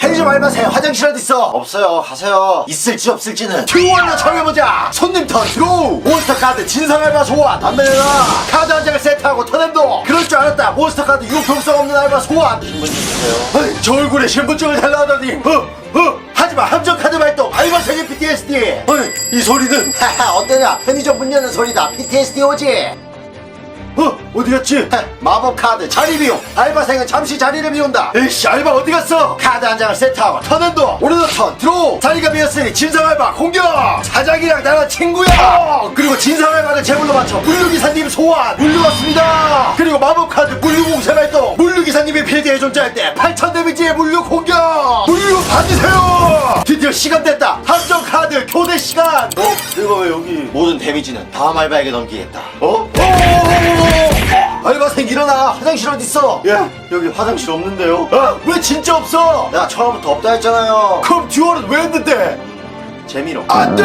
편의점 알바생 화장실 어디 있어? 없어요. 가세요. 있을지 없을지는 듀얼로 정해보자. 손님 턴 들어오. 몬스터 카드 진상 알바 소환. 안 되나? 카드 한 장을 세트하고 터냄도. 그럴 줄 알았다. 몬스터 카드 융통성 없는 알바 소환. 신분증 주세요. 어이, 저 얼굴에 신분증을 달라하다니. 어, 어. 하지마 함정 카드 발동 알바생의 PTSD. 어이, 이 소리는 하하 어떠냐? 편의점 문 여는 소리다. PTSD 오지. 어? 어디 갔지? 마법 카드 자리 비용. 알바생은 잠시 자리를 비운다. 에이씨 알바 어디 갔어? 카드 한 장을 세트하고 턴앤도 오늘도 턴 들어오 자리가 비었으니 진상 알바 공격! 사장이랑 나랑 친구야! 그리고 진상 알바를 제물로 맞춰 물류기사님 소환! 물류 왔습니다! 그리고 마법 카드 물류 공세 발동! 물류기사님이 필드에 존재할 때8000 데미지의 물류 공격! 물류 받으세요! 드디어 시간 됐다! 함정 카드 교대 시간! 어? 내가 왜 여기 모든 데미지는 다음 알바에게 넘기겠다? 어? 오! 알바생 일어나 화장실 어디 있어? 예 여기 화장실 없는데요. 아, 왜 진짜 없어? 내가 처음부터 없다 했잖아요. 그럼 듀얼은 왜 했는데? 재미로. 안 돼!